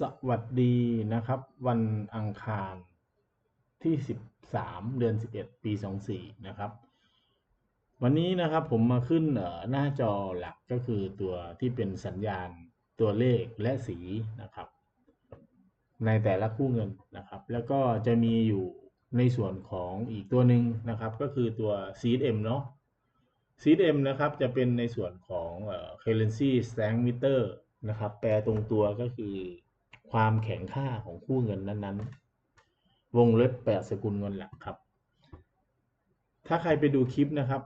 สวัสดีนะครับ วันอังคารที่ 13 เดือน 11 ปี 24 นะครับ วันนี้นะครับผมมาขึ้นหน้าจอหลักก็คือตัวที่เป็นสัญญาณตัวเลขและสีนะครับ ในแต่ละคู่เงินนะครับ แล้วก็จะมีอยู่ในส่วนของอีกตัวหนึ่งนะครับ ก็คือตัว CSM เนาะ CSM นะครับจะเป็นในส่วนของเอ่อ currency strength meter นะครับ แปลตรงตัวก็คือ ความแข็งค่าของคู่เงินนั้นๆ วงเล็บ8สกุลเงินหลักครับ ถ้าใครไปดูคลิปนะครับ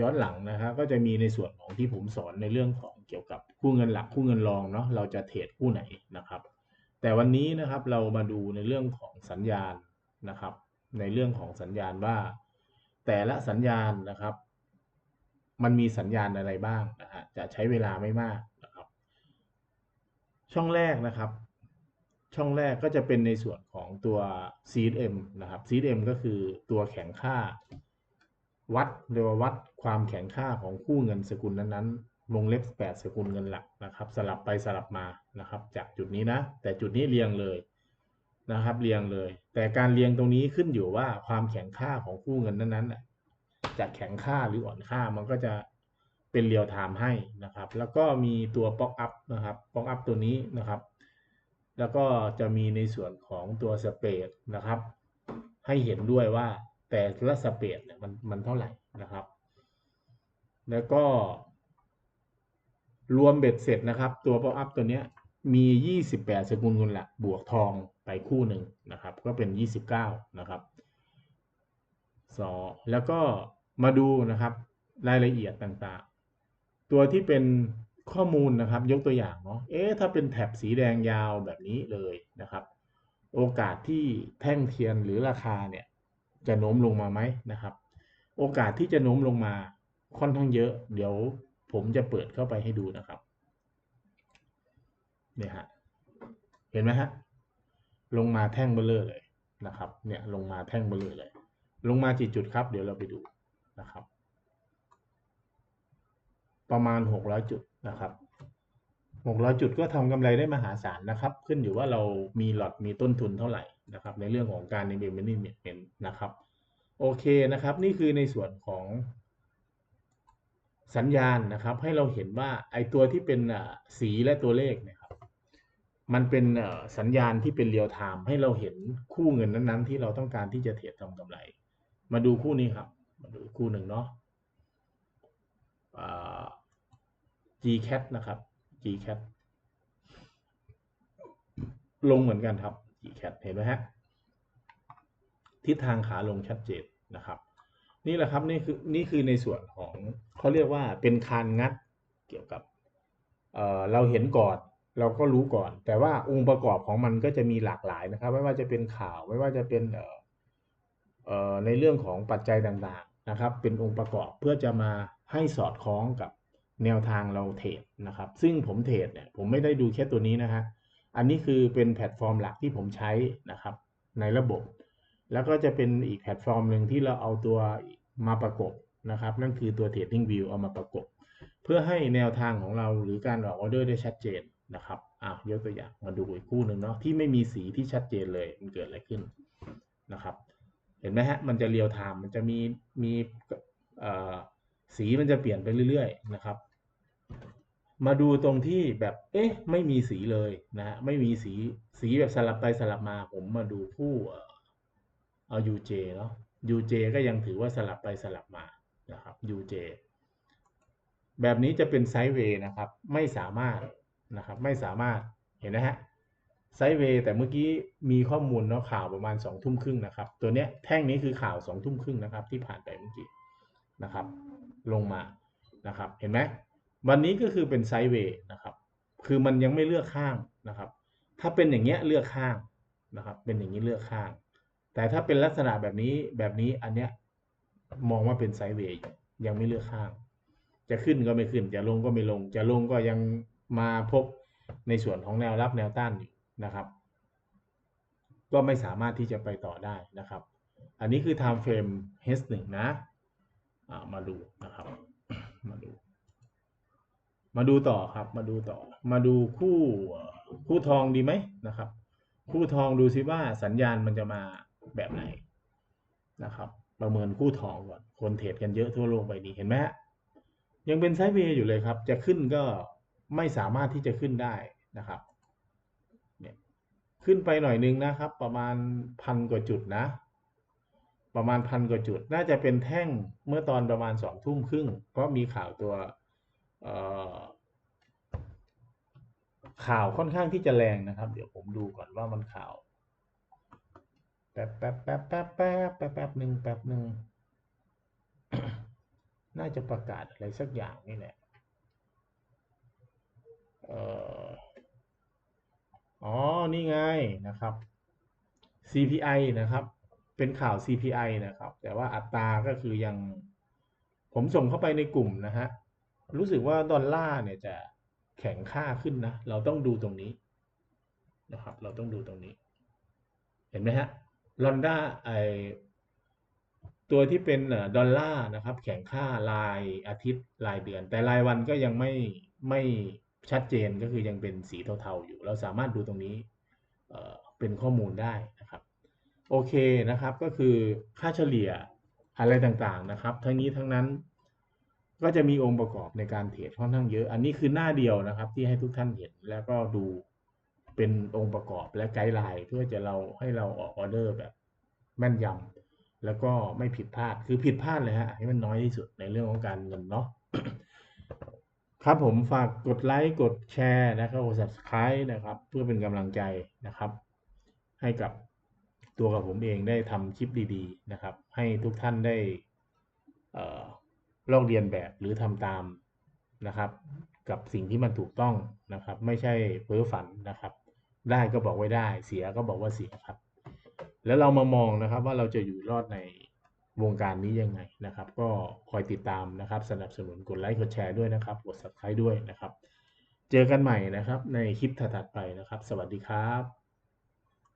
ย้อนหลังนะครับก็จะมีในส่วนของที่ผมสอนในเรื่องของเกี่ยวกับคู่เงินหลักคู่เงินรองเนาะเราจะเทรดคู่ไหนนะครับ แต่วันนี้นะครับเรามาดูในเรื่องของสัญญาณนะครับ ในเรื่องของสัญญาณว่า แต่ละสัญญาณนะครับ มันมีสัญญาณอะไรบ้างนะฮะจะใช้เวลาไม่มากนะครับช่องแรกนะครับ ช่องแรกก็จะเป็นในส่วนของตัว CSM นะครับ CSM ก็คือตัวแข็งค่า วัดเรียกว่าวัดความแข็งค่าของคู่เงินสกุลนั้นๆวงเล็บ 8 สกุลเงินหลักนะครับ สลับไปสลับมานะครับ จากจุดนี้นะ แต่จุดนี้เรียงเลยนะครับ เรียงเลย แต่การเรียงตรงนี้ขึ้นอยู่ว่าความแข็งค่าของคู่เงินนั้นๆจะแข็งค่าหรืออ่อนค่ามันก็จะเป็นเรียลไทม์ให้นะครับ แล้วก็มีตัวป๊อกอัพนะครับป๊อกอัพตัวนี้นะครับ แล้วก็จะมีในส่วนของตัวสเปดนะครับ ให้เห็นด้วยว่าแต่ละสเปดเนี่ยมันมันเท่าไหร่นะครับ แล้วก็ รวมเบ็ดเสร็จนะครับ ตัว pop up ตัวเนี้ยมี 28 สกุลเงินหลักบวกทองไปคู่หนึ่งนะครับ ก็เป็น 29 นะครับสอแล้วก็มาดูนะครับรายละเอียดต่างๆ ตัวที่เป็น ข้อมูลนะครับ ยกตัวอย่างเนาะเอ๊ะถ้าเป็นแถบสีแดงยาวแบบนี้เลยนะครับ โอกาสที่แท่งเทียนหรือราคาเนี่ยจะโน้มลงมาไหมนะครับ โอกาสที่จะโน้มลงมาค่อนข้างเยอะ เดี๋ยวผมจะเปิดเข้าไปให้ดูนะครับเนี่ยฮะเห็นไหมฮะลงมาแท่งเบลเลอร์เลยนะครับ เนี่ยลงมาแท่งเบลเลอร์เลย ลงมากี่จุดครับ เดี๋ยวเราไปดูนะครับ ประมาณหกร้อยจุด นะครับหกร้อยจุดก็ทำกำไรได้มหาศาลนะครับ ขึ้นอยู่ว่าเรามีหลอดมีต้นทุนเท่าไหร่นะครับ ในเรื่องของการ implement นะครับ โอเคนะครับ นี่คือในส่วนของสัญญาณนะครับ ให้เราเห็นว่าไอตัวที่เป็นสีและตัวเลขเนี่ยครับ มันเป็นสัญญาณที่เป็นเรียลไทม์ให้เราเห็นคู่เงินนั้นๆ ที่เราต้องการที่จะเทรดทำกำไร มาดูคู่นี้ครับ มาดูคู่หนึ่งเนาะอ่า GCAT นะครับ GCAT ลงเหมือนกันครับ GCAT เห็นไหมฮะทิศทางขาลงชัดเจนนะครับ นี่แหละครับนี่คือนี่คือในส่วนของเขาเรียกว่าเป็นคานงัดเกี่ยวกับเเราเห็นก่อนเราก็รู้ก่อน แต่ว่าองค์ประกอบของมันก็จะมีหลากหลายนะครับ ไม่ว่าจะเป็นข่าวไม่ว่าจะเป็นเในเรื่องของปัจจัยต่างๆนะครับ เป็นองค์ประกอบเพื่อจะมาให้สอดคล้องกับ แนวทางเราเทรดนะครับ ซึ่งผมเทรดเนี่ยผมไม่ได้ดูแค่ตัวนี้นะฮะอันนี้คือเป็นแพลตฟอร์มหลักที่ผมใช้นะครับ ในระบบ แล้วก็จะเป็นอีกแพลตฟอร์มหนึ่งที่เราเอาตัวมาประกบนะครับ นั่นคือตัว Trading View เอามาประกบ เพื่อให้แนวทางของเราหรือการออกออเดอร์ได้ชัดเจนนะครับอะยกตัวอย่างมาดูอีกคู่หนึ่งเนาะที่ไม่มีสีที่ชัดเจนเลยมันเกิดอะไรขึ้นนะครับ เห็นไหมฮะมันจะเรียลไทม์มันจะมีมีเอ่อสีมันจะเปลี่ยนไปเรื่อยๆนะครับ มาดูตรงที่แบบเอ๊ะไม่มีสีเลยนะฮะไม่มีสีสีแบบสลับไปสลับมาผมมาดูผู้เอ่อเอา UJ เนาะ UJ ก็ยังถือว่าสลับไปสลับมานะครับ UJ แบบนี้จะเป็นไซด์เวย์นะครับ ไม่สามารถนะครับไม่สามารถเห็นนะฮะไซด์เวย์แต่เมื่อกี้มีข้อมูลเนาะข่าวประมาณสองทุ่มครึ่งนะครับ ตัวเนี้ยแท่งนี้คือข่าวสองทุ่มครึ่งนะครับ ที่ผ่านไปเมื่อกี้นะครับ ลงมานะครับ เห็นไหม วันนี้ก็คือเป็นไซด์เวย์นะครับ คือมันยังไม่เลือกข้างนะครับ ถ้าเป็นอย่างเงี้ยเลือกข้างนะครับ เป็นอย่างนี้เลือกข้าง แต่ถ้าเป็นลักษณะแบบนี้แบบนี้อันเนี้ยมองว่าเป็นไซด์เวย์ยังไม่เลือกข้าง จะขึ้นก็ไม่ขึ้น จะลงก็ไม่ลง จะลงก็ยังมาพบในส่วนของแนวรับแนวต้านอยู่นะครับ ก็ไม่สามารถที่จะไปต่อได้นะครับ อันนี้คือ time frame H1 นะอ่ามาดูนะครับ มาดู มาดูต่อครับ มาดูต่อ มาดูคู่คู่ทองดีไหมนะครับ คู่ทองดูซิว่าสัญญาณมันจะมาแบบไหนนะครับ ประเมินคู่ทองก่อนคนเทรดกันเยอะทั่วโลกใบนี้เห็นไหมยังเป็นไซด์เวย์อยู่เลยครับ จะขึ้นก็ไม่สามารถที่จะขึ้นได้นะครับเนี่ยขึ้นไปหน่อยนึงนะครับ ประมาณพันกว่าจุดนะ ประมาณพันกว่าจุด น่าจะเป็นแท่งเมื่อตอนประมาณสองทุ่มครึ่งเพราะมีข่าวตัว ข่าวค่อนข้างที่จะแรงนะครับ เดี๋ยวผมดูก่อนว่ามันข่าว แป๊บแป๊บแป๊บแป๊บแป๊บแป๊บแป๊บหนึ่งแป๊บหนึ่งน่าจะประกาศอะไรสักอย่างนี่แหละเอ่ออ๋อ นี่ไงนะครับ CPI นะครับ เป็นข่าว CPI นะครับ แต่ว่าอัตราก็คือยัง ผมส่งเข้าไปในกลุ่มนะฮะ รู้สึกว่าดอลลาร์เนี่ยจะแข็งค่าขึ้นนะ เราต้องดูตรงนี้นะครับ เราต้องดูตรงนี้ เห็นไหมฮะลอนด้าไอตัวที่เป็นดอลลาร์นะครับ แข็งค่ารายอาทิตย์รายเดือน แต่รายวันก็ยังไม่ไม่ชัดเจนก็คือยังเป็นสีเทาๆอยู่ เราสามารถดูตรงนี้เอ่อเป็นข้อมูลได้นะครับ โอเคนะครับก็คือค่าเฉลี่ยอะไรต่างๆนะครับ ทั้งนี้ทั้งนั้น ก็จะมีองค์ประกอบในการเทรดค่อนข้างเยอะ อันนี้คือหน้าเดียวนะครับ ที่ให้ทุกท่านเห็นแล้วก็ดูเป็นองค์ประกอบและไกด์ไลน์เพื่อจะเราให้เราออกออเดอร์แบบแม่นยำแล้วก็ไม่ผิดพลาดคือผิดพลาดเลยฮะให้มันน้อยที่สุดในเรื่องของการเงินเนาะครับผมฝากกดไลค์กดแชร์นะครับกด subscribe นะครับ เพื่อเป็นกำลังใจนะครับ ให้กับตัวกับผมเองได้ทำคลิปดี ๆ นะครับ ให้ทุกท่านได้เอ่อ ลอกเรียนแบบหรือทำตามนะครับ กับสิ่งที่มันถูกต้องนะครับ ไม่ใช่เพ้อฝันนะครับ ได้ก็บอกไว้ได้เสียก็บอกว่าเสียครับ แล้วเรามามองนะครับว่าเราจะอยู่รอดในวงการนี้ยังไงนะครับ ก็คอยติดตามนะครับ สนับสนุนกดไลค์กดแชร์ด้วยนะครับกด subscribe ด้วยนะครับ เจอกันใหม่นะครับในคลิปถัดๆไปนะครับ สวัสดีครับ